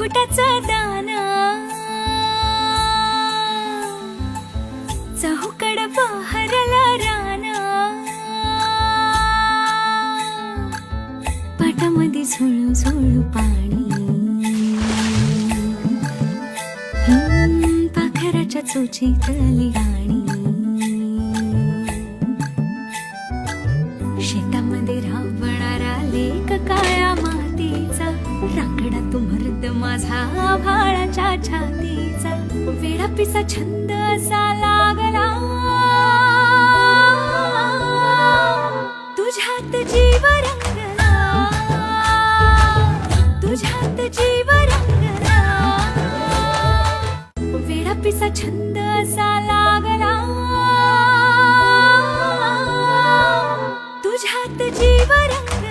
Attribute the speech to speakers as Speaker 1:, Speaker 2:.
Speaker 1: घोटाचं दाना. चहूकड बहरला राना पाटामध्ये झुळू झुळू पाणी. पाखराच्या चोची चोचीतली गाणी. शेतामध्ये राहू मर्द माझा भाळाच्या छातीचा वेडापिसा छंद असा लागला. तुझ्यात जीव रंगला तुझ्यात जीव रंगला छंद असा लागला. तुझ्यात जीव रंगला